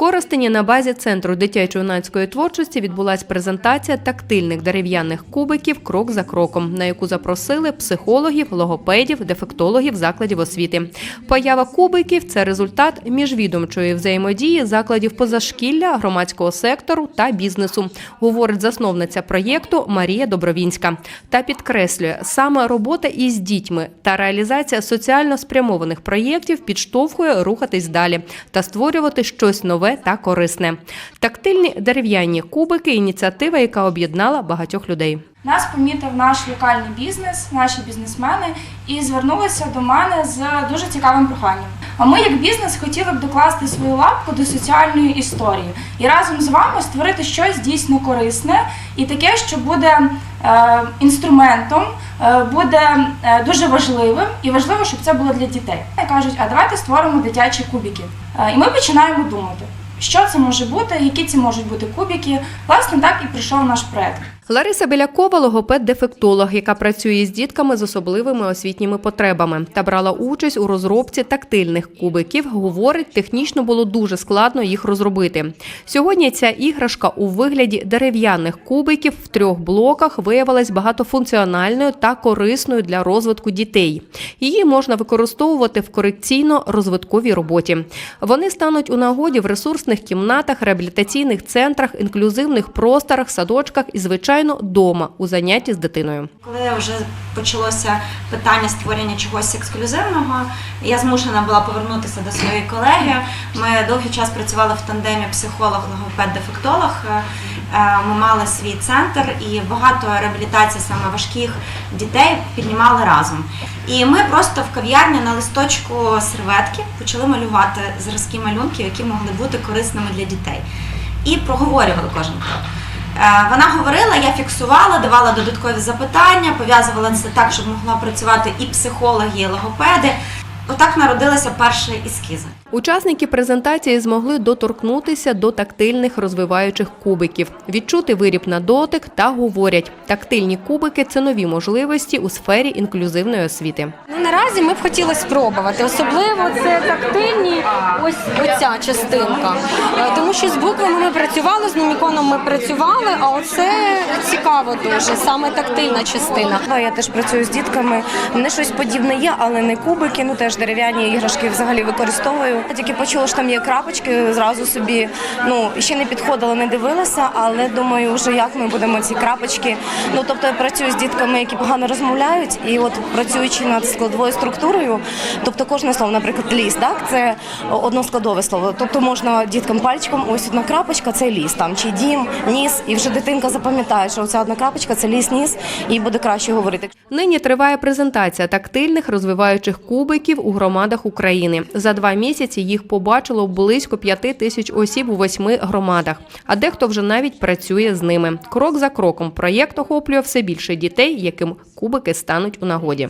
Коростені на базі центру дитячо-юнацької творчості відбулася презентація тактильних дерев'яних кубиків крок за кроком, на яку запросили психологів, логопедів, дефектологів закладів освіти. Поява кубиків це результат міжвідомчої взаємодії закладів позашкілля, громадського сектору та бізнесу, говорить засновниця проєкту Марія Добровінська. Та підкреслює, саме робота із дітьми та реалізація соціально спрямованих проєктів підштовхує рухатись далі та створювати щось нове та корисне. Тактильні дерев'яні кубики ініціатива, яка об'єднала багатьох людей. Нас помітив наш локальний бізнес, наші бізнесмени, і звернулися до мене з дуже цікавим проханням. А ми, як бізнес, хотіли б докласти свою лапку до соціальної історії і разом з вами створити щось дійсно корисне і таке, що буде е, інструментом, е, буде е, дуже важливим і важливо, щоб це було для дітей. Кажуть, а давайте створимо дитячі кубики. Е, і ми починаємо думати. Що це може бути, які це можуть бути кубики. Власне, так і прийшов наш проект. Лариса Білякова логопед-дефектолог, яка працює з дітками з особливими освітніми потребами та брала участь у розробці тактильних кубиків. Говорить, технічно було дуже складно їх розробити. Сьогодні ця іграшка у вигляді дерев'яних кубиків в трьох блоках виявилась багатофункціональною та корисною для розвитку дітей. Її можна використовувати в корекційно-розвитковій роботі. Вони стануть у нагоді в ресурсних кімнатах, реабілітаційних центрах, інклюзивних просторах, садочках і, звичайно, дома у занятті з дитиною. Коли вже почалося питання створення чогось ексклюзивного, я змушена була повернутися до своєї колеги. Ми довгий час працювали в тандемі психолог, логопед, дефектолог. Е, Ми мали свій центр і багато реабілітацій саме важких дітей піднімали разом. І ми просто в кав'ярні на листочку серветки почали малювати зразки малюнків, які могли бути корисними для дітей. І проговорювали кожен крок. Е, Вона говорила, я фіксувала, давала додаткові запитання, пов'язувала це так, щоб могла працювати і психологи, і логопеди. Отак народилися перші ескізи. Учасники презентації змогли доторкнутися до тактильних розвиваючих кубиків, відчути виріб на дотик та говорять, тактильні кубики це нові можливості у сфері інклюзивної освіти. Ну, наразі ми б хотіли спробувати. Особливо це тактильні, ось оця частинка. Е, Тому що з буквами ми працювали, з нуміконом ми працювали, а оце цікаво дуже, саме тактильна частина. Я теж працюю з дітками. Мене щось подібне є, але не кубики. Ну теж дерев'яні іграшки взагалі використовую. Я тільки почула, що там є крапочки. Зразу собі ну ще не підходила, не дивилася, але думаю, вже як ми будемо ці крапочки. Ну тобто я працюю з дітками, які погано розмовляють, і от працюючи над складовою структурою, тобто кожне слово, наприклад, ліс, так це односкладове слово. Тобто можна діткам пальчиком, ось одна крапочка, це ліс, там чи дім, ніс, і вже дитинка запам'ятає, що оця одна крапочка це ліс, ніс, і буде краще говорити. Нині триває презентація тактильних розвиваючих кубиків у громадах України. За два місяці їх побачило близько п'яти тисяч осіб у восьми громадах, а дехто вже навіть працює з ними. Крок за кроком проєкт охоплює все більше дітей, яким кубики стануть у нагоді.